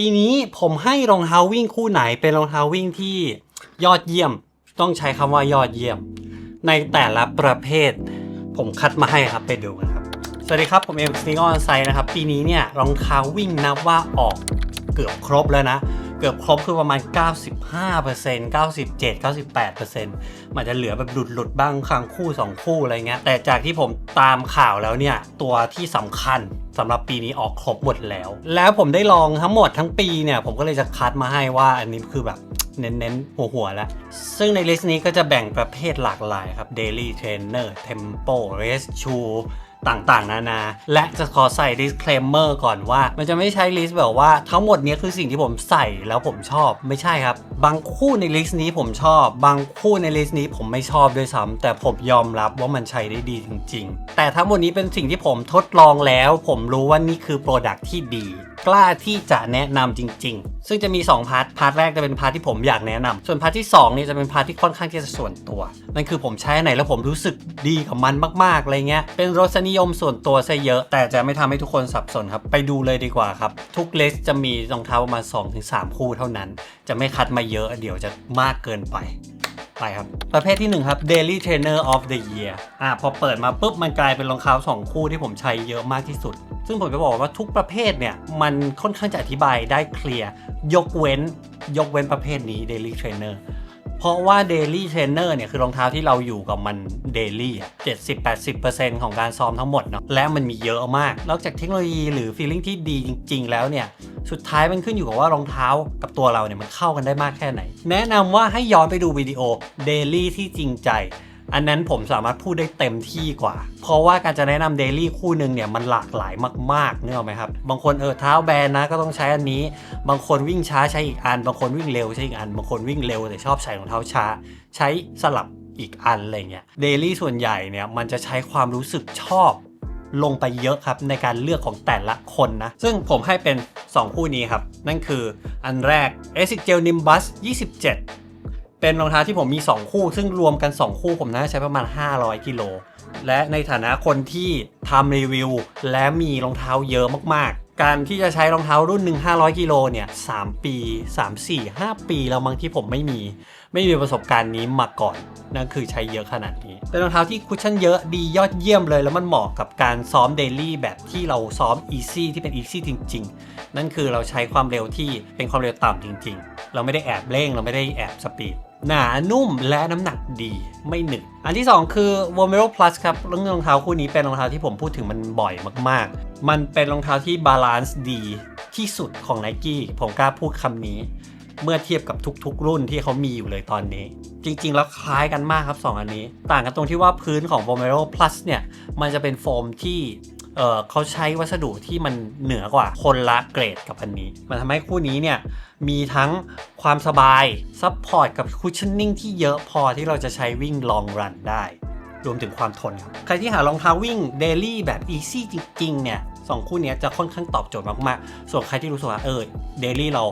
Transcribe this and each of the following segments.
ปีนี้ผมให้รองเท้าวิ่งคู่ไหนเป็นรองเท้าวิ่งที่ยอดเยี่ยม ต้องใช้คำว่ายอดเยี่ยม ในแต่ละประเภท ผมคัดมาให้ครับไปดูกันครับ สวัสดีครับ ผมเอ็มสติงออนไซนะครับ ปีนี้เนี่ยรองเท้าวิ่งนับว่าออกเกือบครบแล้วนะ เกือบครบคือประมาณ 95% 97 98%มันจะเหลือแบบหลุดหลุดบ้างครั้งคู่ 2 คู่อะไรเงี้ย แต่จากที่ผมตามข่าวแล้วเนี่ย ตัวที่สำคัญสำหรับปีนี้ออกครบหมดแล้ว แล้วผมได้ลองทั้งหมดทั้งปีเนี่ย ผมก็เลยจะคัดมาให้ว่าอันนี้คือแบบเน้นๆ หัวหัวๆแล้ว ซึ่งในลิสต์นี้ก็จะแบ่งประเภทหลากหลายครับ Daily Trainer Tempo Race Shoe ต่างๆ นานา และจะขอใส่ disclaimer ก่อนว่า มันจะไม่ใช่ลิสต์แบบว่าทั้งหมดนี้คือสิ่งที่ผมใส่แล้วผมชอบไม่ใช่ครับ บางคู่ในลิสต์นี้ผมชอบ บางคู่ในลิสต์นี้ผมไม่ชอบด้วยซ้ำแต่ผมยอมรับว่ามันใช้ได้ดีจริง ๆ แต่ทั้งหมดนี้เป็นสิ่งที่ผมทดลองแล้ว ผมรู้ว่านี่คือโปรดักที่ดี กล้าที่จะแนะนำจริง ๆ ซึ่งจะมี 2 พาร์ท พาร์ทแรกจะเป็นพาร์ทที่ผมอยากแนะนำส่วนพาร์ทที่2นี่จะเป็นพาร์ทที่ค่อนข้างที่จะส่วนตัวนั่นคือผมใช้อันไหนแล้วผมรู้สึกดีกับมันมากๆอะไรเงี้ยเป็นรสนิยมส่วนตัวซะเยอะ แต่จะไม่ทำให้ทุกคนสับสนครับ ไปดูเลยดีกว่าครับ ทุกเลสจะมีรองเท้าประมาณ2-3 คู่เท่านั้น จะไม่คัดมาเยอะเดี๋ยวจะมากเกินไป ไปครับ ประเภทที่ 1 ครับ Daily Trainer of the Year อะพอเปิดมาปุ๊บมันกลายเป็นรองเท้า2 คู่ที่ผมใช้เยอะมากที่สุด ซึ่งผมจะบอกว่าทุกประเภทเนี่ย มันค่อนข้างจะอธิบายได้เคลียร์ ยกเว้น ยกเว้นประเภทนี้ Daily Trainer เพราะว่า Daily Trainer เนี่ยคือรองเท้าที่เราอยู่กับมัน Daily อะ70-80%ของการซ้อมทั้งหมดเนาะและมันมีเยอะมาก นอกจากเทคโนโลยีหรือฟีลลิ่งที่ดีจริง ๆ แล้วเนี่ยสุดท้ายมันขึ้นอยู่กับว่ารองเท้ากับตัวเราเนี่ยมันเข้ากันได้มากแค่ไหน แนะนำว่าให้ย้อนไปดูวิดีโอ Daily ที่จริงใจ อันนั้นผมสามารถพูดได้เต็มที่กว่า เพราะว่าการจะแนะนำเดลี่คู่หนึ่งเนี่ยมันหลากหลายมากๆเนออไหมครับ บางคนเออเท้าแบนนะก็ต้องใช้อันนี้ บางคนวิ่งช้าใช้อีกอัน บางคนวิ่งเร็วใช้อีกอัน บางคนวิ่งเร็วแต่ชอบใส่รองเท้าช้า ใช้สลับอีกอันอะไรเงี้ย เดลี่ส่วนใหญ่เนี่ยมันจะใช้ความรู้สึกชอบลงไปเยอะครับในการเลือกของแต่ละคนนะ ซึ่งผมให้เป็น 2 คู่นี้ครับ นั่นคืออันแรก e s i c Gel Nimbus 27 เป็นรองเท้าที่ผมมี 2 คู่ ซึ่งรวมกัน 2 คู่ผมน่าจะใช้ประมาณ 500กิโลและในฐานะคนที่ทำรีวิว และมีรองเท้าเยอะมากๆ การที่จะใช้รองเท้ารุ่นหนึ่ง500กิโลเนี่ย3ปี 3 4 5 ปีแล้วมั้งที่ผมไม่มี ไม่มีประสบการณ์นี้มาก่อน นั่นคือใช้เยอะขนาดนี้ เป็นรองเท้าที่คุชชั่นเยอะดียอดเยี่ยมเลย แล้วมันเหมาะกับการซ้อมเดลี่แบบที่เราซ้อมอีซี่ที่เป็นอีซี่จริง ๆ นั่นคือเราใช้ความเร็วที่เป็นความเร็วต่ำจริง ๆ เราไม่ได้แอบเร่งเราไม่ได้แอบสปีด หนานุ่มและน้ำหนักดีไม่หนึบอันที่ 2 คือ v o m e r o Plus ครับรองรองเท้าคู่นี้เป็นรองเท้าที่ผมพูดถึงมันบ่อยมาก ๆ มันเป็นรองเท้าที่บาลานซ์ดีที่สุดของ Nike ผมกล้าพูดคำนี้ เมื่อเทียบกับทุกๆ รุ่นที่เขามีอยู่เลยตอนนี้ จริง ๆ แล้วคล้ายกันมากครับ 2 อันนี้ ต่างกันตรงที่ว่าพื้นของ v o m e r o Plus เนี่ยมันจะเป็นโฟมที่ เออเขาใช้วัสดุที่มันเหนือกว่าคนละเกรดกับอันนี้ มันทำให้คู่นี้เนี่ยมีทั้งความสบายซับพอร์ตกับคุชชั่นนิ่งที่เยอะพอที่เราจะใช้วิ่งลองรันได้รวมถึงความทนครับ ใครที่หารองเท้าวิ่งเดลี่แบบอีซี่จริงๆเนี่ยสองคู่นี้จะค่อนข้างตอบโจทย์มากๆ ส่วนใครที่รู้สึกว่าเออเดลี่เรา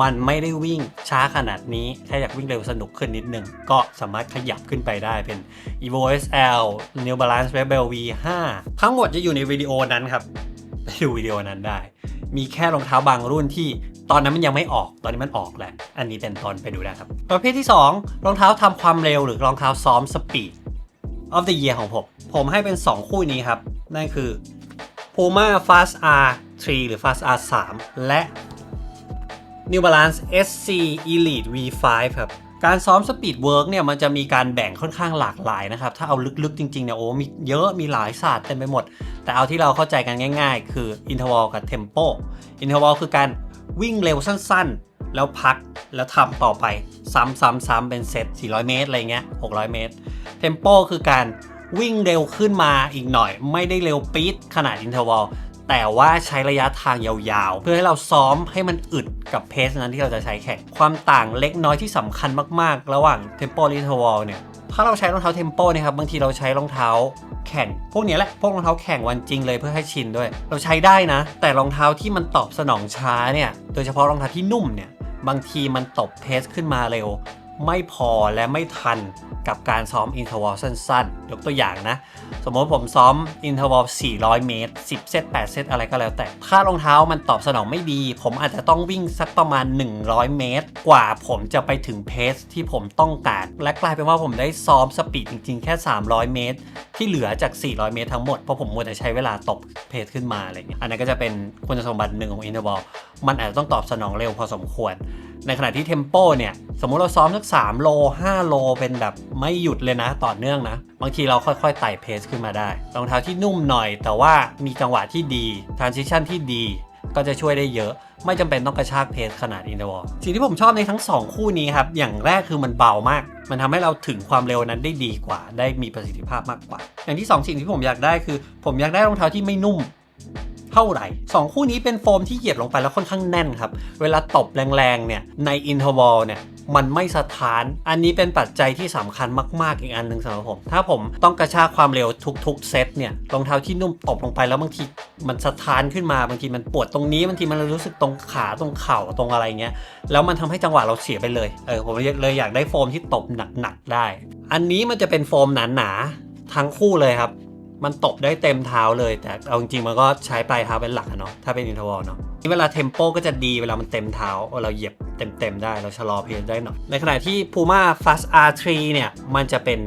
มันไม่ได้วิ่งช้าขนาดนี้แค่อยากวิ่งเร็วสนุกขึ้นนิดนึง ก็สามารถขยับขึ้นไปได้เป็น evo sl new balance rebel v5 ทั้งหมดจะอยู่ในวิดีโอนั้นครับไปดูวิดีโอนั้นได้ มีแค่รองเท้าบางรุ่นที่ตอนนั้นมันยังไม่ออก ตอนนี้มันออกแล้ว อันนี้เป็นตอนไปดูได้ครับ ประเภทที่ 2 รองเท้าทำความเร็วหรือรองเท้าซ้อมสปีด of the year ของผม ผมให้เป็น 2 คู่นี้ครับ นั่นคือ Puma Fast R3 หรือ Fast R3 และ New Balance SC Elite V5 ครับการซ้อมสปีดเวิร์กเนี่ยมันจะมีการแบ่งค่อนข้างหลากหลายนะครับ ถ้าเอาลึกๆจริงๆเนี่ยโอ้มีเยอะมีหลายศาสตร์เต็มไปหมด แต่เอาที่เราเข้าใจกันง่ายๆ คือ Interval กับ Tempo Interval คือการวิ่งเร็วสั้นๆ แล้วพักแล้วทำต่อไป ซ้ำๆๆเป็นเซต400 เมตรอะไรเงี้ย600 เมตร Tempo คือการวิ่งเร็วขึ้นมาอีกหน่อย ไม่ได้เร็วปี๊ดขนาด Interval แต่ว่าใช้ระยะทางยาวๆ เพื่อให้เราซ้อมให้มันอึดกับเพสนั้นที่เราจะใช้แข่ง ความต่างเล็กน้อยที่สำคัญมากๆ ระหว่าง Tempo และ Interval เนี่ย ถ้าเราใช้รองเท้า Tempo นะครับ บางทีเราใช้รองเท้าแข่ง พวกนี้แหละ พวกรองเท้าแข่งวันจริงเลยเพื่อให้ชินด้วย เราใช้ได้นะ แต่รองเท้าที่มันตอบสนองช้าเนี่ย โดยเฉพาะรองเท้าที่นุ่มเนี่ย บางทีมันตบเพสขึ้นมาเร็ว ไม่พอและไม่ทัน กับการซ้อมอินเทอร์วอลสั้นๆ ยกตัวอย่างนะ สมมติผมซ้อมอินเทอร์วอล400 เมตร 10 เซต 8 เซต อะไรก็แล้วแต่ ถ้ารองเท้ามันตอบสนองไม่ดี ผมอาจจะต้องวิ่งสักประมาณ 100 เมตร กว่าผมจะไปถึงเพสที่ผมต้องการ และกลายเป็นว่าผมได้ซ้อมสปีดจริงๆ แค่ 300 เมตร ที่เหลือจาก 400 เมตรทั้งหมด เพราะผมมัวแต่ใช้เวลาตบเพสขึ้นมาอะไรเงี้ย อันนั้นก็จะเป็นคุณสมบัติหนึ่งของอินเทอร์วอล มันอาจจะต้องตอบสนองเร็วพอสมควร ในขณะที่เทมโปเนี่ย สมมุติเราซ้อมสัก3โล5โลเป็นแบบไม่หยุดเลยนะต่อเนื่องนะ บางทีเราค่อยๆไต่เพสขึ้นมาได้ รองเท้าที่นุ่มหน่อย แต่ว่ามีจังหวะที่ดี transition ที่ดีก็จะช่วยได้เยอะ ไม่จำเป็นต้องกระชากเพสขนาดอินเทอร์วอลสิ่งที่ผมชอบในทั้ง 2 คู่นี้ครับ อย่างแรกคือมันเบามาก มันทำให้เราถึงความเร็วนั้นได้ดีกว่า ได้มีประสิทธิภาพมากกว่า อย่างที่ 2 สิ่งที่ผมอยากได้คือ ผมอยากได้รองเท้าที่ไม่นุ่มเท่าไหร่สองคู่นี้เป็นโฟมที่เหยียบลงไปแล้วค่อนข้างแน่นครับ เวลาตบแรงๆเนี่ยในอินเทอร์วอลเนี่ย มันไม่สะท้าน อันนี้เป็นปัจจัยที่สำคัญมาก ๆ อีกอันหนึ่งสำหรับผม ถ้าผมต้องกระชากความเร็วทุก ๆ เซตเนี่ยรองเท้าที่นุ่มตบลงไปแล้วบางทีมันสะท้านขึ้นมาบางทีมันปวดตรงนี้บางทีมันรู้สึกตรงขาตรงเข่าตรงอะไรเงี้ยแล้วมันทำให้จังหวะเราเสียไปเลยเออผมเลยอยากได้โฟมที่ตบหนักๆได้ อันนี้มันจะเป็นโฟมหนาๆทั้งคู่เลยครับมันตบได้เต็มเท้าเลย แต่เอาจริงๆมันก็ใช้ปลายเท้าเป็นหลักอะเนาะถ้าเป็นอินทวอลเนาะ เวลาเทมโปก็จะดีเวลามันเต็มเท้าเราเหยียบเต็มๆได้เราชะลอเพลได้หน่อยในขณะที่ Puma Fast R3 เนี่ยมันจะเป็น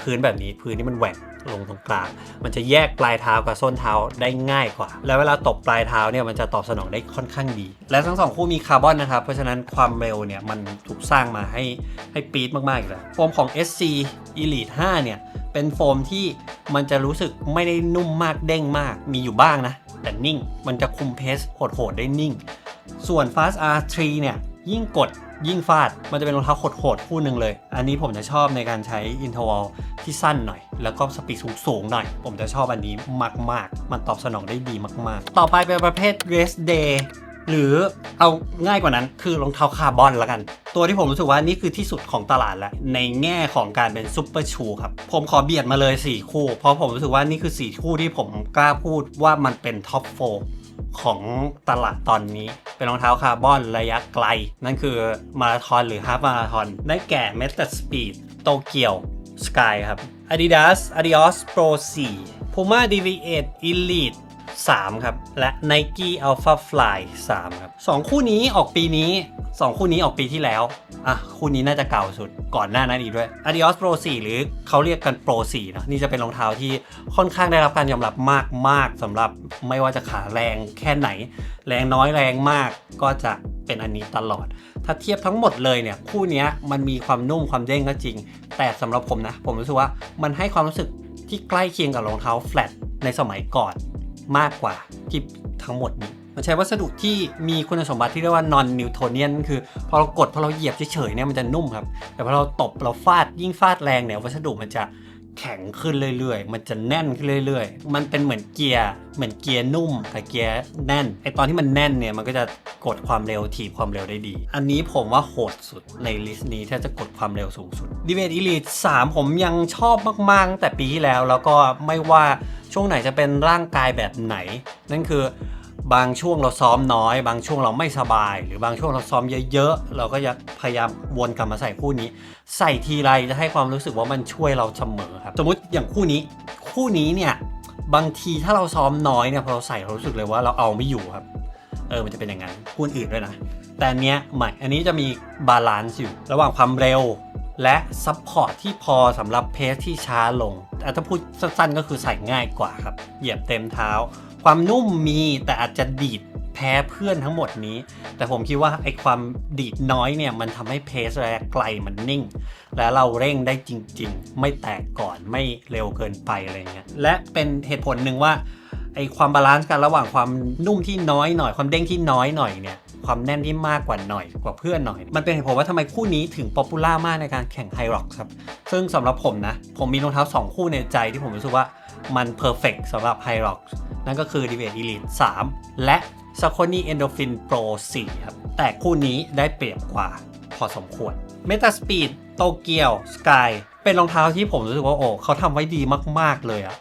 พื้นแบบนี้พื้นที่มันแหว่งลงตรงกลาง มันจะแยกปลายเท้ากับส้นเท้าได้ง่ายกว่า แล้วเวลาตบปลายเท้าเนี่ยมันจะตอบสนองได้ค่อนข้างดี และทั้งสองคู่มีคาร์บอนนะครับ เพราะฉะนั้นความเร็วเนี่ยมันถูกสร้างมาให้ให้ปี๊ดมากๆอยู่แล้วโฟมของ SC Elite 5 เนี่ยเป็นโฟมที่มันจะรู้สึกไม่ได้นุ่มมากเด้งมากมีอยู่บ้างนะ แต่นิ่ง มันจะคุมเพสโหดๆได้นิ่ง ส่วน Fast R3 เนี่ย ยิ่งกดยิ่งฟาด มันจะเป็นรองเท้าโหดๆคู่หนึ่งเลย อันนี้ผมจะชอบในการใช้อินเทอร์วลที่สั้นหน่อย แล้วก็สปีดสูงๆหน่อย ผมจะชอบอันนี้มากๆ มันตอบสนองได้ดีมากๆ ต่อไปเป็นประเภท Rest Day หรือเอาง่ายกว่านั้นคือรองเท้าคาร์บอนละกัน ตัวที่ผมรู้สึกว่านี่คือที่สุดของตลาดแล้ว ในแง่ของการเป็นซุปเปอร์ชูครับ ผมขอเบียดมาเลย 4 คู่ เพราะผมรู้สึกว่านี่คือ 4 คู่ที่ผมกล้าพูดว่ามันเป็นท็อปโฟของตลาดตอนนี้ เป็นรองเท้าคาร์บอนระยะไกล นั่นคือมาราธอนหรือฮาฟมาราธอนได้แก่ m e t a Speed โตเกียว Sky ครับ Adidas Adios Pro 4 Puma Deviate Elite 3 ครับ และ Nike Alpha Fly 3 ครับ 2 คู่นี้ออกปีนี้ 2 คู่นี้ออกปีที่แล้ว อะ คู่นี้น่าจะเก่าสุดก่อนหน้านั้นอีกด้วย Adios Pro 4 หรือเขาเรียกกัน Pro 4นะนี่จะเป็นรองเท้าที่ค่อนข้างได้รับการยอมรับมากๆสำหรับไม่ว่าจะขาแรงแค่ไหน แรงน้อยแรงมากก็จะเป็นอันนี้ตลอด ถ้าเทียบทั้งหมดเลยเนี่ย คู่นี้มันมีความนุ่มความเด้งก็จริง แต่สำหรับผมนะ ผมรู้สึกว่ามันให้ความรู้สึกที่ใกล้เคียงกับรองเท้าแฟลตในสมัยก่อน มากกว่าที่ทั้งหมดนี้มันใช้วัสดุที่มีคุณสมบัติที่เรียกว่า non Newtonian คือพอเรากดพอเราเหยียบเฉยๆเนี่ยมันจะนุ่มครับ แต่พอเราตบเราฟาดยิ่งฟาดแรงเนี่ยวัสดุมันจะ แข็งขึ้นเรื่อยๆ มันจะแน่นขึ้นเรื่อยๆ มันเป็นเหมือนเกียร์ เหมือนเกียร์นุ่มกับเกียร์แน่น ไอตอนที่มันแน่นเนี่ยมันก็จะกดความเร็วถีบความเร็วได้ดี อันนี้ผมว่าโหดสุดในลิสต์นี้ถ้าจะกดความเร็วสูงสุด d i v a t Elite 3ผมยังชอบมากๆตั้งแต่ปีที่แล้วแล้วก็ไม่ว่าช่วงไหนจะเป็นร่างกายแบบไหน นั่นคือ บางช่วงเราซ้อมน้อย บางช่วงเราไม่สบาย หรือบางช่วงเราซ้อมเยอะๆ เราก็จะพยายามวนกลับมาใส่คู่นี้ ใส่ทีไรจะให้ความรู้สึกว่ามันช่วยเราเสมอครับ สมมติอย่างคู่นี้ คู่นี้เนี่ยบางทีถ้าเราซ้อมน้อยเนี่ยพอเราใส่เรารู้สึกเลยว่าเราเอาไม่อยู่ครับ เออมันจะเป็นอย่างนั้นคู่อื่นด้วยนะ แต่อันเนี้ยใหม่อันนี้จะมีบาลานซ์อยู่ระหว่างความเร็วและซัพพอร์ตที่พอสำหรับเพสที่ช้าลงแต่ถ้าพูดสั้นๆก็คือใส่ง่ายกว่าครับ เหยียบเต็มเท้า ความนุ่มมีแต่อาจจะดีดแพ้เพื่อนทั้งหมดนี้ แต่ผมคิดว่าไอ้ความดีดน้อยเนี่ยมันทำให้เพสระยะไกลมันนิ่ง และเราเร่งได้จริง ๆ ไม่แตกก่อนไม่เร็วเกินไปอะไรเงี้ยและเป็นเหตุผลหนึ่งว่าไอความบาลานซ์กันระหว่างความนุ่มที่น้อยหน่อยความเด้งที่น้อยหน่อยเนี่ยความแน่นที่มากกว่าหน่อยกว่าเพื่อนหน่อย มันเป็นเหตุผลว่าทำไมคู่นี้ถึงป๊อปปูล่ามากในการแข่งไฮร็อกครับ ซึ่งสำหรับผมนะ ผมมีรองเท้า 2 คู่ในใจที่ผมรู้สึกว่ามันเพอร์เฟกสำหรับไฮร็อก นั่นก็คือ d i v a t Elite 3 และ s a c o n y Endorphin Pro 4 ครับ แต่คู่นี้ได้เปรียบกว่าพอสมควร Meta Speed โตเกียว Sky เป็นรองเท้าที่ผมรู้สึกว่าโอ้เขาทำไว้ดีมาก ๆ เลยอะ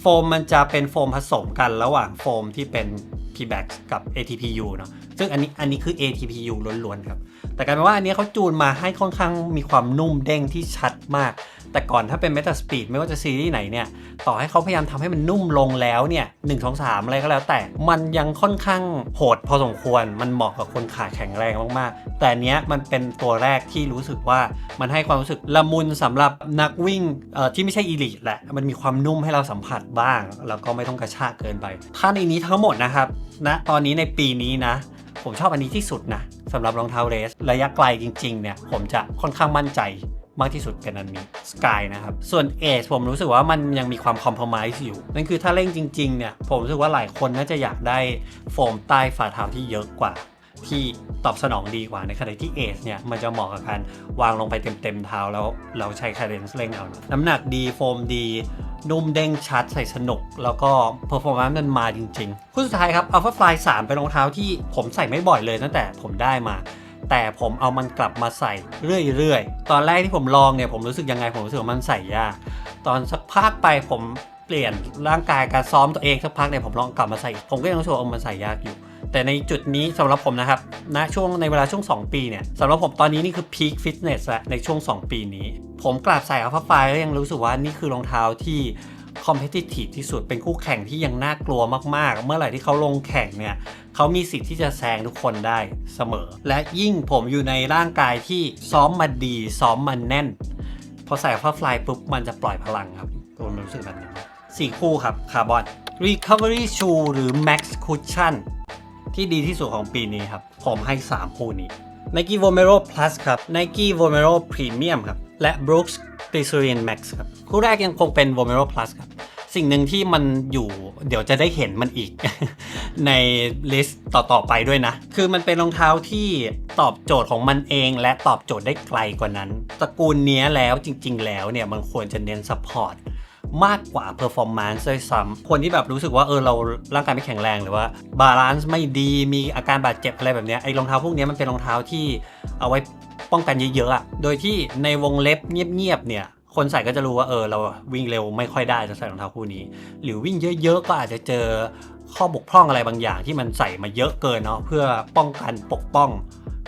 โฟมมันจะเป็นโฟมผสมกันระหว่างโฟมที่เป็น p b a c กับ ATPU เนาะซึ่งอันนี้อันนี้คือ ATPU ล้วนๆครับ แต่กลายเป็นว่าอันนี้เขาจูนมาให้ค่อนข้างมีความนุ่มเด้งที่ชัดมาก แต่ก่อนถ้าเป็น Meta Speed ไม่ว่าจะซีรีส์ไหนเนี่ยต่อให้เขาพยายามทำให้มันนุ่มลงแล้วเนี่ยหนึ่งสองสามอะไรก็แล้ว แต่มันยังค่อนข้างโหดพอสมควรมันเหมาะกับคนขาแข็งแรงมากๆ แต่เนี้ยมันเป็นตัวแรกที่รู้สึกว่ามันให้ความรู้สึกละมุนสำหรับนักวิ่งที่ไม่ใช่อีลิทแหละมันมีความนุ่มให้เราสัมผัสบ้าง แล้วก็ไม่ต้องกระชากเกินไปถ้าในนี้ทั้งหมดนะครับณตอนนี้ในปีนี้นะผมชอบอันนี้ที่สุดนะสำหรับรองเท้าเรส ระยะไกลจริงๆเนี่ยผมจะค่อนข้างมั่นใจ มากที่สุดเป็นอันนี้ Sky นะครับ ส่วน Ace ผมรู้สึกว่ามันยังมีความคอมเพลมไมซ์อยู่ นั่นคือถ้าเร่งจริงๆเนี่ย ผมรู้สึกว่าหลายคนน่าจะอยากได้โฟมใต้ฝ่าเท้าที่เยอะกว่า ที่ตอบสนองดีกว่าในขณะที่ Ace เนี่ย มันจะเหมาะกับการวางลงไปเต็มๆเท้าแล้วเราใช้คาเดนซ์เร่งเอานะน้ำหนักดีโฟมดีนุ่มเด้งชัดใส่สนุก แล้วก็เพอร์ฟอร์แมนซ์มันมาจริงๆ คู่สุดท้ายครับ Alpha Fly 3 เป็นรองเท้าที่ผมใส่ไม่บ่อยเลยตั้งแต่ผมได้มา แต่ผมเอามันกลับมาใส่เรื่อยๆ ตอนแรกที่ผมลองเนี่ยผมรู้สึกยังไงผมรู้สึกว่ามันใส่ยาก ตอนสักพักไปผมเปลี่ยนร่างกายการซ้อมตัวเองสักพักเนี่ยผมลองกลับมาใส่ ผมก็ยังรู้สึกว่ามันใส่ยากอยู่ แต่ในจุดนี้สำหรับผมนะครับณช่วงในเวลาช่วง 2 ปีเนี่ยสำหรับผมตอนนี้นี่คือ peak fitness และในช่วง 2 ปีนี้ ผมกลับใส่ Alpha Fly แล้วยังรู้สึกว่านี่คือรองเท้าที่ competitive ที่สุดเป็นคู่แข่งที่ยังน่ากลัวมากๆ เมื่อไหร่ที่เขาลงแข่งเนี่ยเขามีสิทธิ์ที่จะแซงทุกคนได้เสมอ และยิ่งผมอยู่ในร่างกายที่ซ้อมมาดี ซ้อมมันแน่น พอใส่ Alpha Fly ปุ๊บมันจะปล่อยพลังครับผมรู้สึกแบบนี้สี่คู่ครับคาร์บอน Recovery Shoe หรือ Max Cushion ที่ดีที่สุดของปีนี้ครับ ผมให้ 3 คู่นี้ Nike Vomero Plus ครับ Nike Vomero Premium ครับ และ Brooks Glycerin Max ครับ คู่แรกยังคงเป็น Vomero Plus ครับ สิ่งหนึ่งที่มันอยู่เดี๋ยวจะได้เห็นมันอีก ในลิสต์ต่อ ๆ ไปด้วยนะ คือมันเป็นรองเท้าที่ตอบโจทย์ของมันเองและตอบโจทย์ได้ไกลกว่านั้น ตระกูลเนี้ยแล้วจริง ๆ แล้วเนี่ยมันควรจะเน้น support มากกว่า performance ด้วยซ้ำคนที่แบบรู้สึกว่าเออเราร่างกายไม่แข็งแรงหรือว่า balance ไม่ดีมีอาการบาดเจ็บอะไรแบบเนี้ยไอ้รองเท้าพวกนี้มันเป็นรองเท้าที่เอาไว้ป้องกันเยอะๆอะโดยที่ในวงเล็บเงียบๆเนี่ยคนใส่ก็จะรู้ว่าเออเราวิ่งเร็วไม่ค่อยได้จะใส่รองเท้าคู่นี้ หรือวิ่งเยอะๆก็อาจจะเจอข้อบกพร่องอะไรบางอย่างที่มันใส่มาเยอะเกินเนาะเพื่อป้องกันปกป้อง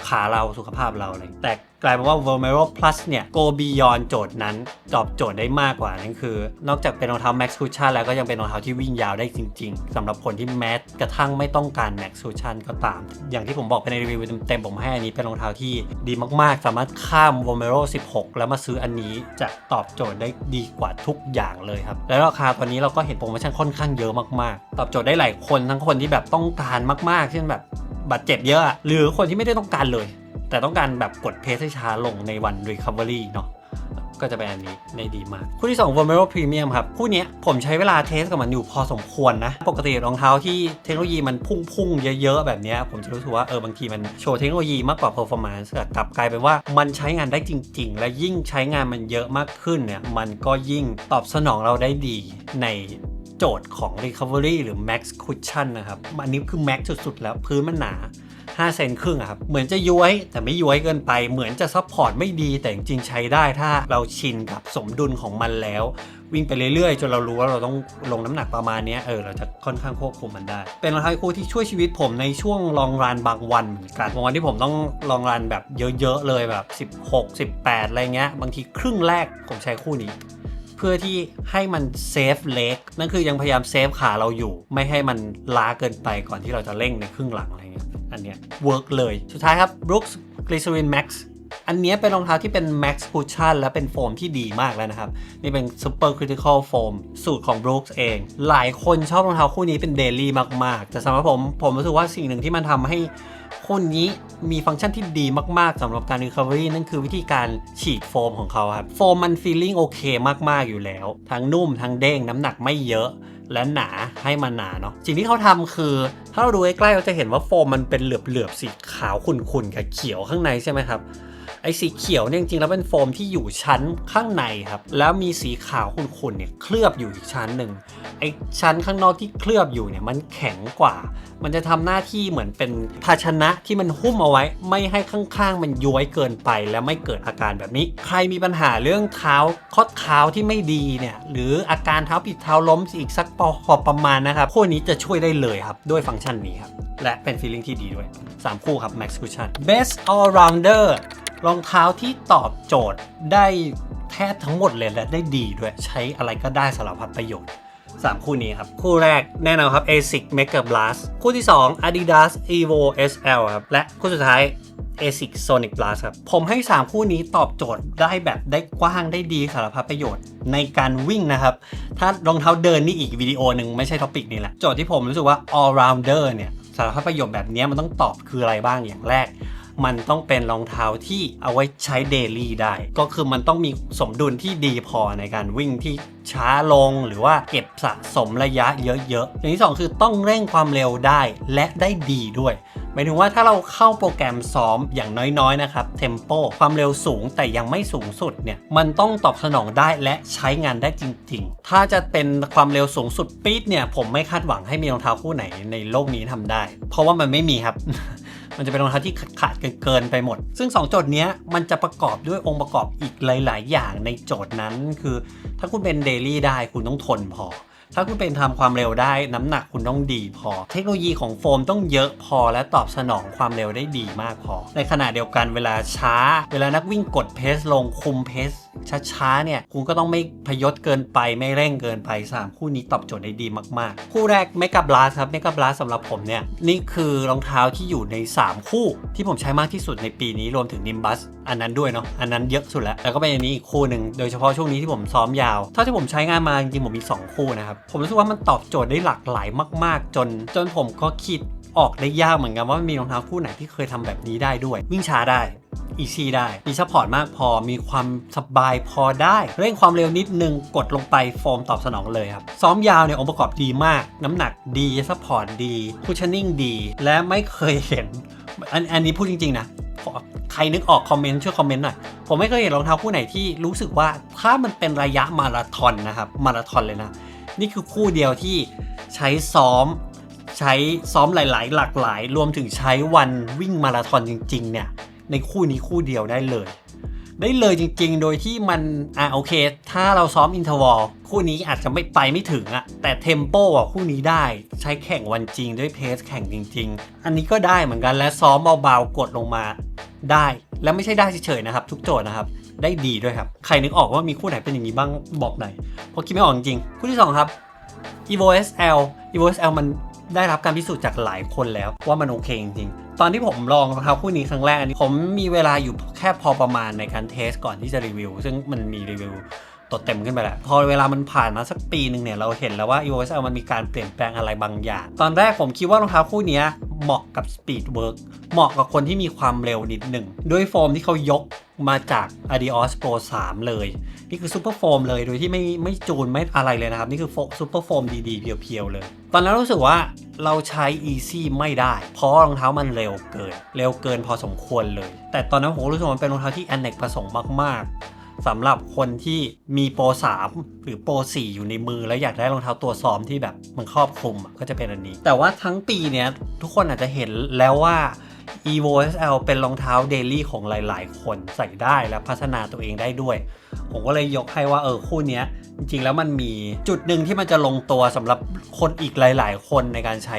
ขาเราสุขภาพเราอะไรแต่ กลายเป็นว่า Vomero Plus เนี่ย go beyond โจทย์นั้นตอบโจทย์ได้มากกว่านั่นคือ นอกจากเป็นรองเท้า Max Cushion แล้วก็ยังเป็นรองเท้าที่วิ่งยาวได้จริง ๆสำหรับคนที่แม้กระทั่งไม่ต้องการ Max Cushion ก็ตาม อย่างที่ผมบอกไปในรีวิวเต็มๆผมให้อันนี้เป็นรองเท้าที่ดีมากๆ สามารถข้าม Vomero 16 แล้วมาซื้ออันนี้จะตอบโจทย์ได้ดีกว่าทุกอย่างเลยครับและราคาตอนนี้เราก็เห็นโปรโมชั่นค่อนข้างเยอะมากๆ ตอบโจทย์ได้หลายคนทั้งคนที่แบบต้องการมากๆเช่นแบบบาดเจ็บเยอะหรือคนที่ไม่ได้ต้องการเลย แต่ต้องการแบบกดเพสให้ช้าลงในวัน Recovery เนาะก็จะเป็นอันนี้ในดีมากคู่ที่2 Vomero Premium ครับ คู่นี้ผมใช้เวลาเทสกับมันอยู่พอสมควรนะ ปกติรองเท้าที่เทคโนโลยีมันพุ่งๆ เยอะๆ แบบนี้ ผมจะรู้สึกว่าเออบางทีมันโชว์เทคโนโลยีมากกว่า performance กลับกลายเป็นว่ามันใช้งานได้จริง ๆ และยิ่งใช้งานมันเยอะมากขึ้นเนี่ยมันก็ยิ่งตอบสนองเราได้ดีในโจทย์ของ Recovery หรือ Max Cushion นะครับ อันนี้คือ Max สุดๆ แล้วพื้นมันหนา 5เซนครึ่งครับเหมือนจะย้วยแต่ไม่ย้วยเกินไป เหมือนจะซัพพอร์ตไม่ดีแต่จริงใช้ได้ถ้าเราชินกับสมดุลของมันแล้ว วิ่งไปเรื่อยๆ จนเรารู้ว่าเราต้องลงน้ำหนักประมาณนี้เออเราจะค่อนข้างควบคุมมันได้ เป็นรองเท้าคู่ที่ช่วยชีวิตผมในช่วงลองรันบางวันกันบางวันที่ผมต้องลองรันแบบเยอะๆเลยแบบ 16 18อะไรเงี้ยบางทีครึ่งแรกผมใช้คู่นี้ เพื่อที่ให้มันเซฟเล็กนั่นคือยังพยายามเซฟขาเราอยู่ ไม่ให้มันล้าเกินไปก่อนที่เราจะเร่งในครึ่งหลังอะไรเงี้ยอันเนี้ยเวิร์กเลยสุดท้ายครับ Brooks Glycerin Max อันเนี้ยเป็นรองเท้าที่เป็น Max Cushion และเป็นโฟมที่ดีมากแล้วนะครับ นี่เป็น Super Critical Foam สูตรของ Brooks เอง หลายคนชอบรองเท้าคู่นี้เป็นเดลี่มากๆ แต่สำหรับผมผมรู้สึกว่าสิ่งหนึ่งที่มันทำให้ พวกนี้มีฟังก์ชันที่ดีมาก ๆสำหรับการ Recovery นั่นคือวิธีการฉีดโฟมของเขาครับ โฟมมันฟีลลิ่งโอเคมาก ๆ อยู่แล้ว ทั้งนุ่ม ทั้งเด้ง น้ำหนักไม่เยอะและหนาให้มันหนาเนาะสิ่งที่เขาทำคือ ถ้าเราดูใกล้ๆเราจะเห็นว่าโฟมมันเป็นเหลือบๆสีขาวขุ่นๆกับเขียวข้างในใช่ไหมครับ ไอ้สีเขียวเนี่ยจริงๆแล้วเป็นโฟมที่อยู่ชั้นข้างในครับ แล้วมีสีขาวขุ่นๆเนี่ยเคลือบอยู่อีกชั้นหนึ่งไอ้ชั้นข้างนอกที่เคลือบอยู่เนี่ยมันแข็งกว่า มันจะทำหน้าที่เหมือนเป็นภาชนะที่มันหุ้มเอาไว้ ไม่ให้ข้างๆ มันย้วยเกินไปและไม่เกิดอาการแบบนี้ ใครมีปัญหาเรื่องเท้าข้อเท้าที่ไม่ดีเนี่ยหรืออาการเท้าผิดเท้าล้มอีกสักพอประมาณนะครับคู่นี้จะช่วยได้เลยครับด้วยฟังก์ชันนี้ครับและเป็นฟีลลิ่งที่ดีด้วย 3 คู่ครับ Max Cushion Best All Rounder รองเท้าที่ตอบโจทย์ได้แทบทั้งหมดเลยและได้ดีด้วยใช้อะไรก็ได้สารพัดประโยชน์ 3 คู่นี้ครับ คู่แรกแน่นอนครับ ASIC Mega Blast คู่ที่ 2 Adidas Evo SL ครับ และคู่สุดท้าย ASIC Sonic Blast ครับ ผมให้ 3 คู่นี้ตอบโจทย์ได้แบบได้กว้างได้ดีสารพัดประโยชน์ในการวิ่งนะครับ ถ้ารองเท้าเดินนี่อีกวิดีโอหนึ่งไม่ใช่ท็อปิกนี้แหละ โจทย์ที่ผมรู้สึกว่า all rounder เนี่ยสารพัดประโยชน์แบบนี้มันต้องตอบคืออะไรบ้างอย่างแรก มันต้องเป็นรองเท้าที่เอาไว้ใช้เดลี่ได้ ก็คือมันต้องมีสมดุลที่ดีพอในการวิ่งที่ช้าลงหรือว่าเก็บสะสมระยะเยอะๆอย่างที่สองคือต้องเร่งความเร็วได้และได้ดีด้วย หมายถึงว่าถ้าเราเข้าโปรแกรมซ้อมอย่างน้อยๆนะครับเทมโปความเร็วสูงแต่ยังไม่สูงสุดเนี่ยมันต้องตอบสนองได้และใช้งานได้จริง ๆ ถ้าจะเป็นความเร็วสูงสุดปี๊ดเนี่ยผมไม่คาดหวังให้มีรองเท้าคู่ไหนในโลกนี้ทำได้ เพราะว่ามันไม่มีครับมันจะเป็นรองเท้าที่ขาดๆเกินๆไปหมด ซึ่ง 2 โจทย์นี้มันจะประกอบด้วยองค์ประกอบอีกหลาย ๆ อย่างในโจทย์นั้น คือ ถ้าคุณเป็นเดลี่ได้คุณต้องทนพอ ถ้าคุณเป็นทำความเร็วได้น้ำหนักคุณต้องดีพอ เทคโนโลยีของโฟมต้องเยอะพอและตอบสนองความเร็วได้ดีมากพอ ในขณะเดียวกันเวลาช้า เวลานักวิ่งกดเพสลงคุมเพส ช้าๆเนี่ยคุณก็ต้องไม่พยศเกินไปไม่เร่งเกินไป 3 คู่นี้ตอบโจทย์ได้ดีมากๆ คู่แรก m e g a Blast ครับ m e g a Blast สำหรับผมเนี่ยนี่คือรองเท้าที่อยู่ใน 3 คู่ ที่ผมใช้มากที่สุดในปีนี้รวมถึง Nimbus อันนั้นด้วยเนาะอันนั้นเยอะสุดแล้วแล้วก็เป็นอันนี้อีกคู่หนึ่งโดยเฉพาะช่วงนี้ที่ผมซ้อมยาวเท่าที่ผมใช้งานมาจริงๆผมมี 2 คู่นะครับผมรู้สึกว่ามันตอบโจทย์ได้หลากหลายมาก ๆ จน จนผมก็คิด ออกได้ยากเหมือนกันว่ามีรองเท้าคู่ไหนที่เคยทำแบบนี้ได้ด้วย วิ่งช้าได้อีซีได้ มีซัพพอร์ตมากพอ มีความสบายพอได้ เร่งความเร็วนิดนึง กดลงไปโฟมตอบสนองเลยครับ ซ้อมยาวเนี่ยองค์ประกอบดีมาก น้ำหนักดี ซัพพอร์ตดี คุชชั่นนิ่งดี และไม่เคยเห็น อันอันนี้พูดจริง ๆ นะ ใครนึกออกคอมเมนต์ช่วยคอมเมนต์หน่อย ผมไม่เคยเห็นรองเท้าคู่ไหนที่รู้สึกว่าถ้ามันเป็นระยะมาราธอนนะครับ มาราธอนเลยนะ นี่คือคู่เดียวที่ใช้ซ้อม ใช้ซ้อมหลาย ๆ หลากหลาย รวมถึงใช้วันวิ่งมาราธอนจริง ๆ เนี่ย ในคู่นี้คู่เดียวได้เลย ได้เลยจริง ๆ โดยที่มันอะโอเค ถ้าเราซ้อมอินเทอร์วอลคู่นี้อาจจะไม่ไปไม่ถึงอะแต่เทมโปอะคู่นี้ได้ใช้แข่งวันจริงด้วยเพสแข่งจริง ๆ อันนี้ก็ได้เหมือนกันและซ้อมเบาๆกดลงมาได้ และไม่ใช่ได้เฉยๆนะครับ ทุกโจทย์นะครับได้ดีด้วยครับ ใครนึกออกว่ามีคู่ไหนเป็นอย่างนี้บ้างบอกหน่อยเพราะคิดไม่ออกจริงๆคู่ที่สองครับ evo sl evo sl มัน ได้รับการพิสูจน์จากหลายคนแล้วว่ามันโอเคจริงๆ ตอนที่ผมลองรองเท้าคู่นี้ครั้งแรกอันนี้ผมมีเวลาอยู่แค่พอประมาณในการเทสก่อนที่จะรีวิว ซึ่งมันมีรีวิว ตัวเต็มขึ้นไปแล้ว พอเวลามันผ่านมาสักปีหนึ่งเนี่ย เราเห็นแล้วว่า EOS L มันมีการเปลี่ยนแปลงอะไรบางอย่าง ตอนแรกผมคิดว่ารองเท้าคู่นี้เหมาะกับ speed work เหมาะกับคนที่มีความเร็วนิดหนึ่ง ด้วยโฟมที่เขายกมาจาก Adios Pro 3 เลย นี่คือซูเปอร์โฟมเลยโดยที่ไม่ไม่จูนไม่อะไรเลยนะครับ นี่คือซูเปอร์โฟมดีๆ เพียวๆ เลย ตอนนั้นรู้สึกว่าเราใช้ Easy ไม่ได้ เพราะรองเท้ามันเร็วเกิน เร็วเกินพอสมควรเลย แต่ตอนนั้นผมรู้สึกว่ามันเป็นรองเท้าที่อเนกประสงค์มากๆ สำหรับคนที่มีโปร 3 หรือโปร 4 อยู่ในมือ แล้วอยากได้รองเท้าตัวซ้อมที่แบบมันครอบคลุมก็จะเป็นอันนี้ แต่ว่าทั้งปีเนี้ยทุกคนอาจจะเห็นแล้วว่า evo sl เป็นรองเท้าเดลี่ของหลาย ๆ คนใส่ได้และพัฒนาตัวเองได้ด้วย ผมก็เลยยกให้ว่าเออคู่นี้จริง ๆ แล้วมันมีจุดหนึ่งที่มันจะลงตัวสำหรับคนอีกหลาย ๆ คนในการใช้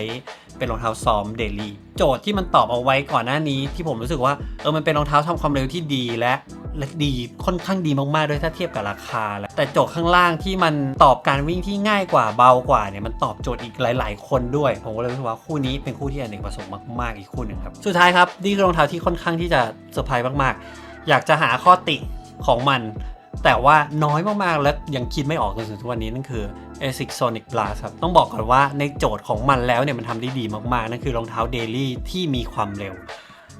เป็นรองเท้าซ้อมเดลี่โจทย์ที่มันตอบเอาไว้ก่อนหน้านี้ ที่ผมรู้สึกว่าเออมันเป็นรองเท้าทำความเร็วที่ดีและและดีค่อนข้างดีมากๆด้วยถ้าเทียบกับราคาแล้วแต่โจทย์ข้างล่างที่มันตอบการวิ่งที่ง่ายกว่าเบากว่าเนี่ยมันตอบโจทย์อีกหลาย ๆ คนด้วย ผมก็เลยรู้สึกว่าคู่นี้เป็นคู่ที่อเนกประสงค์มากๆอีกคู่หนึ่งครับสุดท้ายครับนี่คือรองเท้าที่ค่อนข้างที่จะเซอร์ไพรส์มากๆ อยากจะหาข้อติของมัน แต่ว่าน้อยมากๆ และยังคิดไม่ออกจนถึงทุกวันนี้นั่นคือ ASIC Sonic Blast ครับ ต้องบอกก่อนว่าในโจทย์ของมันแล้วเนี่ยมันทำได้ดีมากๆ นั่นคือรองเท้าเดลี่ที่มีความเร็ว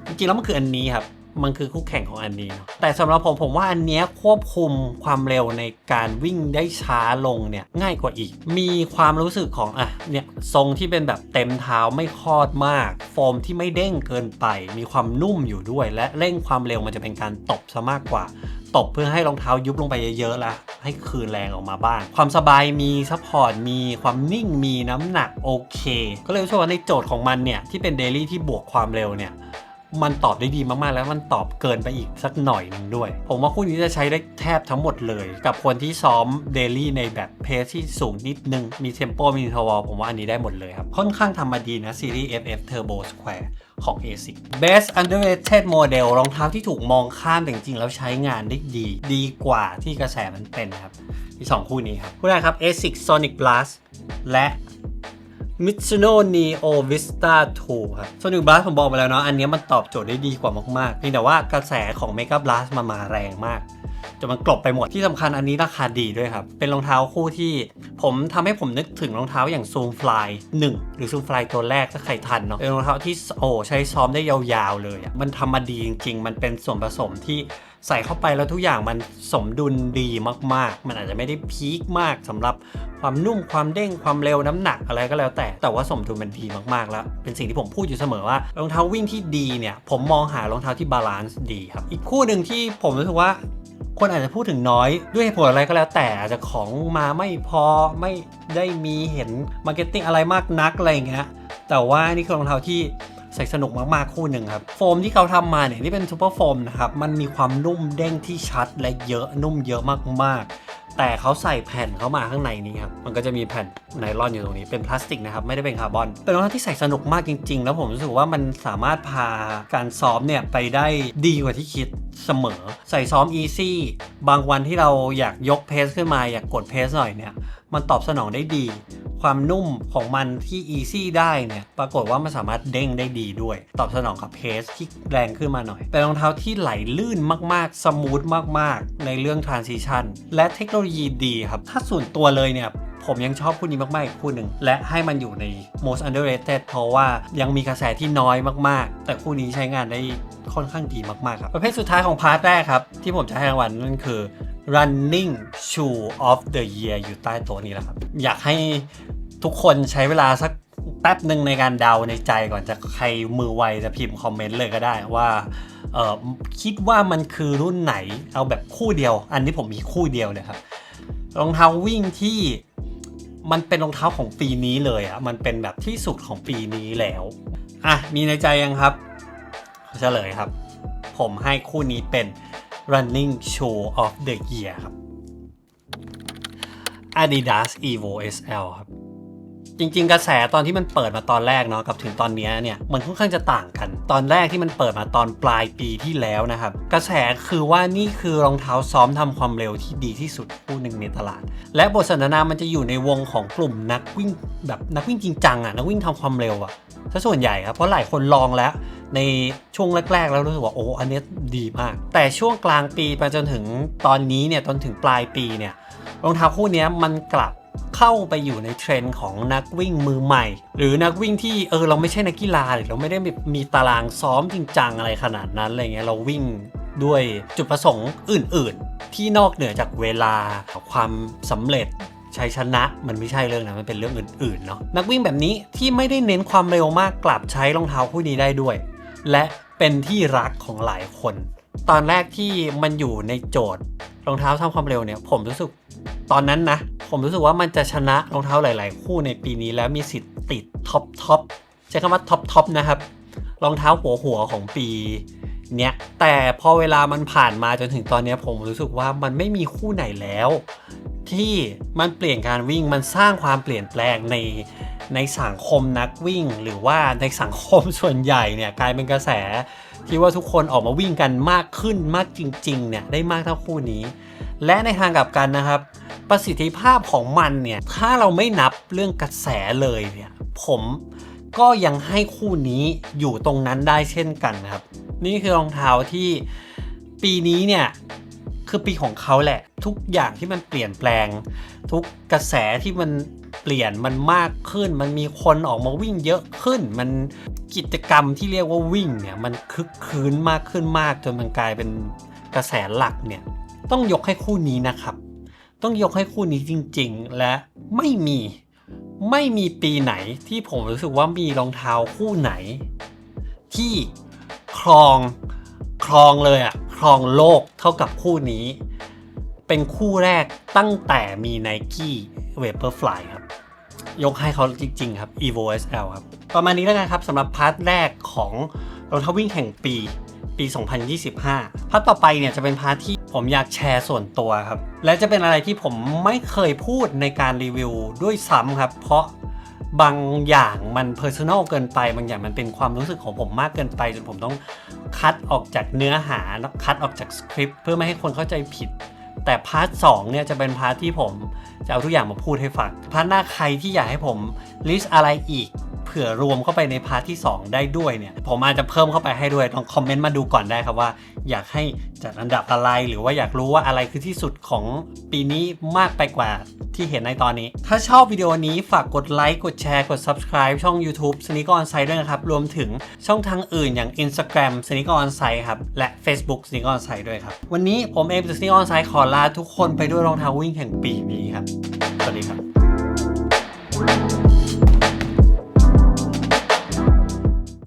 จริงๆแล้วมันคืออันนี้ครับ มันคือคู่แข่งของอันนี้ แต่สำหรับผมผมว่าอันเนี้ยควบคุมความเร็วในการวิ่งได้ช้าลงเนี่ยง่ายกว่าอีก มีความรู้สึกของอะเนี่ยทรงที่เป็นแบบเต็มเท้าไม่คลอดมาก โฟมที่ไม่เด้งเกินไป มีความนุ่มอยู่ด้วย และเร่งความเร็วมันจะเป็นการตบซะมากกว่าตบเพื่อให้รองเท้ายุบลงไปเยอะๆแล้วให้คืนแรงออกมาบ้าง ความสบายมีซัพพอร์ตมีความนิ่งมีน้ำหนักโอเค ก็เลยรู้สึกว่าในโจทย์ของมันเนี่ยที่เป็นเดลี่ที่บวกความเร็วเนี่ย มันตอบได้ดีมากๆ แล้วมันตอบเกินไปอีกสักหน่อยหนึ่งด้วย ผมว่าคู่นี้จะใช้ได้แทบทั้งหมดเลย กับคนที่ซ้อมเดลี่ในแบบเพสที่สูงนิดนึง มีเทมโปมีทวอลผมว่าอันนี้ได้หมดเลยครับ ค่อนข้างทำมาดีนะซีรีส์ FF Turbo Square ของ ASIC Best Underrated Model รองเท้าที่ถูกมองข้ามแต่จริงๆ แล้วใช้งานได้ดี ดีกว่าที่กระแสมันเป็นนะครับ มีสองคู่นี้ครับ คู่แรกครับ ASIC Sonic Blast และ Mitsuno Neo Vista 2 ครับ Sonic Blast ผมบอกไปแล้วเนาะ อันนี้มันตอบโจทย์ได้ดีกว่ามากๆเพียงแต่ว่ากระแสของ Mega Blast มามาแรงมากจนมันกลบไปหมดที่สำคัญอันนี้ราคาดีด้วยครับ เป็นรองเท้าคู่ที่ผมทำให้ผมนึกถึงรองเท้าอย่าง Zoom Fly 1หรือ Zoom Fly ตัวแรกถ้าใครทันเนาะเป็นรองเท้าที่โอ้ใช้ซ้อมได้ยาวๆเลยอะมันทำมาดีจริง ๆ มันเป็นส่วนผสมที่ ใส่เข้าไปแล้วทุกอย่างมันสมดุลดีมากๆ มันอาจจะไม่ได้พีคมากสำหรับความนุ่มความเด้งความเร็วน้ำหนักอะไรก็แล้วแต่ แต่ว่าสมดุลมันดีมากๆ แล้ว เป็นสิ่งที่ผมพูดอยู่เสมอว่ารองเท้าวิ่งที่ดีเนี่ย ผมมองหารองเท้าที่บาลานซ์ดีครับ อีกคู่หนึ่งที่ผมรู้สึกว่าคนอาจจะพูดถึงน้อยด้วยเหตุผลอะไรก็แล้วแต่อาจจะของมาไม่พอไม่ได้มีเห็นมาร์เก็ตติ้งอะไรมากนักอะไรอย่างเงี้ยแต่ว่านี่คือรองเท้าที่ ใส่สนุกมากๆคู่หนึ่งครับ โฟมที่เขาทำมาเนี่ยนี่เป็นซูเปอร์โฟมนะครับมันมีความนุ่มเด้งที่ชัดและเยอะนุ่มเยอะมากๆ แต่เขาใส่แผ่นเข้ามาข้างในนี้ครับมันก็จะมีแผ่นไนลอนอยู่ตรงนี้เป็นพลาสติกนะครับไม่ได้เป็นคาร์บอน เป็นรองเท้าที่ใส่สนุกมากจริง ๆ แล้วผมรู้สึกว่ามันสามารถพาการซ้อมเนี่ยไปได้ดีกว่าที่คิดเสมอ ใส่ซ้อมอีซี่บางวันที่เราอยากยกเพสขึ้นมาอยากกดเพสหน่อยเนี่ยมันตอบสนองได้ดี ความนุ่มของมันที่ easy ได้เนี่ยปรากฏว่ามันสามารถเด้งได้ดีด้วย ตอบสนองกับเพสที่แรงขึ้นมาหน่อย เป็นรองเท้าที่ไหลลื่นมากๆ สมูทมากๆ ในเรื่อง transition และเทคโนโลยีดีครับ ถ้าส่วนตัวเลยเนี่ย ผมยังชอบคู่นี้มากๆอีกคู่หนึ่งและให้มันอยู่ใน most underrated เพราะว่ายังมีกระแสที่น้อยมากๆ แต่คู่นี้ใช้งานได้ค่อนข้างดีมากๆครับประเภทสุดท้ายของพาร์ทแรกครับ ที่ผมจะให้รางวัลนั่นคือ running shoe of the year อยู่ใต้โต๊ะนี้แหละครับ อยากให้ทุกคนใช้เวลาสักแป๊บหนึ่งในการเดาในใจก่อนจะใครมือไวจะพิมพ์คอมเมนต์เลยก็ได้ว่าคิดว่ามันคือรุ่นไหนเอาแบบคู่เดียว อันนี้ผมมีคู่เดียวเลยครับรองเท้าวิ่งที่ มันเป็นรองเท้าของปีนี้เลยอะมันเป็นแบบที่สุดของปีนี้แล้วอะมีในใจยังครับเฉลยครับ ผมให้คู่นี้เป็น running shoe of the year ครับ Adidas Evo SL ครับ จริง ๆ กระแสตอนที่มันเปิดมาตอนแรกเนาะกับถึงตอนนี้เนี่ยมันค่อนข้างจะต่างกัน ตอนแรกที่มันเปิดมาตอนปลายปีที่แล้วนะครับกระแสคือว่านี่คือรองเท้าซ้อมทำความเร็วที่ดีที่สุดคู่หนึ่งในตลาด และบทสนทนามันจะอยู่ในวงของกลุ่มนักวิ่งแบบนักวิ่งจริงจังอะนักวิ่งทำความเร็วอะซะส่วนใหญ่ครับเพราะหลายคนลองแล้วในช่วงแรก ๆ แล้วรู้สึกว่าโอ้อันนี้ดีมาก แต่ช่วงกลางปีไปจนถึงตอนนี้เนี่ยจนถึงปลายปีเนี่ยรองเท้าคู่นี้มันกลับ เข้าไปอยู่ในเทรนด์ของนักวิ่งมือใหม่ หรือนักวิ่งที่เออเราไม่ใช่นักกีฬาหรือเราไม่ได้มีมีตารางซ้อมจริงจังอะไรขนาดนั้นอะไรเงี้ยเราวิ่งด้วยจุดประสงค์อื่น ๆ ที่นอกเหนือจากเวลาความสำเร็จชัยชนะมันไม่ใช่เรื่องนะมันเป็นเรื่องอื่นๆเนาะนักวิ่งแบบนี้ที่ไม่ได้เน้นความเร็วมากกลับใช้รองเท้าคู่นี้ได้ด้วย และเป็นที่รักของหลายคน ตอนแรกที่มันอยู่ในโจทย์รองเท้าทำความเร็วเนี่ย ผมรู้สึกตอนนั้นนะ ผมรู้สึกว่ามันจะชนะรองเท้าหลาย ๆ คู่ในปีนี้แล้วมีสิทธิ์ติดท็อปท็อปใช้คำว่าท็อปท็อปนะครับรองเท้าหัวหัวของปีเนี้ยแต่พอเวลามันผ่านมาจนถึงตอนนี้ผมรู้สึกว่ามันไม่มีคู่ไหนแล้ว ที่มันเปลี่ยนการวิ่งมันสร้างความเปลี่ยนแปลงในในสังคมนักวิ่ง หรือว่าในสังคมส่วนใหญ่เนี่ยกลายเป็นกระแสที่ว่าทุกคนออกมาวิ่งกันมากขึ้นมากจริงๆเนี่ยได้มากเท่าคู่นี้ และในทางกลับกันนะครับ ประสิทธิภาพของมันเนี่ย ถ้าเราไม่นับเรื่องกระแสเลยเนี่ย ผมก็ยังให้คู่นี้อยู่ตรงนั้นได้เช่นกันครับ นี่คือรองเท้าที่ปีนี้เนี่ยคือปีของเขาแหละ ทุกอย่างที่มันเปลี่ยนแปลง ทุกกระแสที่มันเปลี่ยนมันมากขึ้น มันมีคนออกมาวิ่งเยอะขึ้น มันกิจกรรมที่เรียกว่าวิ่งเนี่ยมันคึกคืนมากขึ้นมากจนมันกลายเป็นกระแสหลักเนี่ย ต้องยกให้คู่นี้นะครับ ต้องยกให้คู่นี้จริง ๆ และไม่มีไม่มีปีไหนที่ผมรู้สึกว่ามีรองเท้าคู่ไหน ที่ครองครองเลยอะครองโลกเท่ากับคู่นี้ เป็นคู่แรกตั้งแต่มี Nike Vaporfly ครับ ยกให้เขาจริง ๆ ครับ Evo SL ครับ ประมาณนี้แล้วกันครับสำหรับพาร์ทแรกของรองเท้าวิ่งแห่งปี ปี 2025 พาร์ทต่อไปเนี่ยจะเป็นพาร์ทที่ผมอยากแชร์ส่วนตัวครับ และจะเป็นอะไรที่ผมไม่เคยพูดในการรีวิวด้วยซ้ำครับ เพราะบางอย่างมันเพอร์ซันอลเกินไป บางอย่างมันเป็นความรู้สึกของผมมากเกินไปจนผมต้องคัดออกจากเนื้อหาแล้วคัดออกจากสคริปต์เพื่อไม่ให้คนเข้าใจผิด แต่พาร์ทสองเนี่ยจะเป็นพาร์ทที่ผมจะเอาทุกอย่างมาพูดให้ฟัง พาร์ทหน้าใครที่อยากให้ผมลิสต์อะไรอีกเผื่อรวมเข้าไปในพาร์ทที่ 2 ได้ด้วยเนี่ย ผมอาจจะเพิ่มเข้าไปให้ด้วยลองคอมเมนต์มาดูก่อนได้ครับว่า อยากให้จัดอันดับอะไรหรือว่าอยากรู้ว่าอะไรคือที่สุดของปีนี้มากไปกว่าที่เห็นในตอนนี้ ถ้าชอบวิดีโอนี้ฝากกดไลค์กดแชร์กด subscribe ช่อง YouTube s n e a k On Site ด้วยนะครับ รวมถึงช่องทางอื่นอย่าง Instagram s n e a k On Site ครับและ Facebook s n e a k On Site ด้วยครับวันนี้ผมเอมจาก s n e a k On Site ขอลาทุกคนไปด้วยรองเท้าวิ่งแห่งปีนี้ครับ สวัสดีครับ